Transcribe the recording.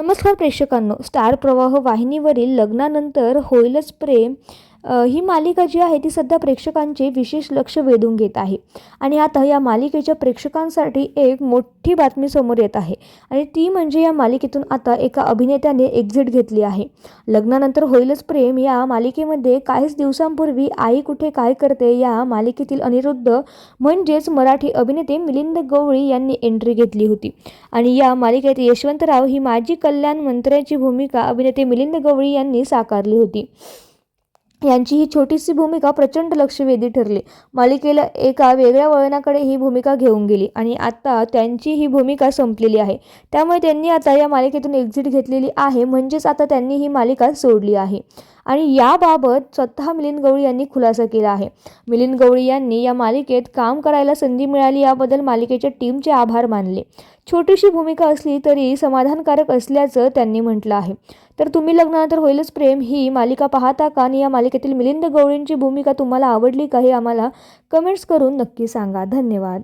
नमस्कार प्रेक्षकांनो स्टार प्रवाह वाहिनीवरील लग्नानंतर होईलच प्रेम. ही मालिका जी आहे ती सध्या प्रेक्षकांचे विशेष लक्ष वेधून घेत आहे. आणि आता या मालिकेच्या प्रेक्षकांसाठी एक मोठी बातमी समोर येत आहे. आणि ती म्हणजे या मालिकेतून आता एका अभिनेत्याने एक्झिट घेतली आहे. लग्नानंतर होईलच प्रेम. या मालिकेमध्ये काहीच दिवसांपूर्वी आई कुठे काय करते या मालिकेतील अनिरुद्ध म्हणजेच मराठी अभिनेते मिलिंद गवळी यांनी एंट्री घेतली होती. आणि या मालिकेत यशवंतराव ही माजी कल्याण मंत्र्याची भूमिका अभिनेते मिलिंद गवळी यांनी साकारली होती. यांची ही छोटीशी भूमिका प्रचंड लक्षवेधी ठरली. मालिकेला एका वेगळ्या वळणाकडे ही भूमिका घेऊन गेली आणि आता त्यांची ही भूमिका संपलेली आहे. त्यामुळे त्यांनी आता या मालिकेतून एक्झिट घेतलेली आहे. म्हणजेच आता त्यांनी ही मालिका सोडली आहे. आणि याबाबत स्वतः मिलिंद गवळी यांनी खुलासा केला आहे. मिलिंद गवळी यांनी या मालिकेत काम करायला संधी मिळाली याबद्दल मालिकेच्या टीमचे आभार मानले. छोटीशी भूमिका असली तरी समाधानकारक असल्याचं त्यांनी म्हटलं आहे. तर तुम्ही लग्नानंतर होईलच प्रेम ही मालिका पाहता का? आणि या मालिकेतील मिलिंद गवळींची भूमिका तुम्हाला आवडली का हे आम्हाला कमेंट्स करून नक्की सांगा. धन्यवाद.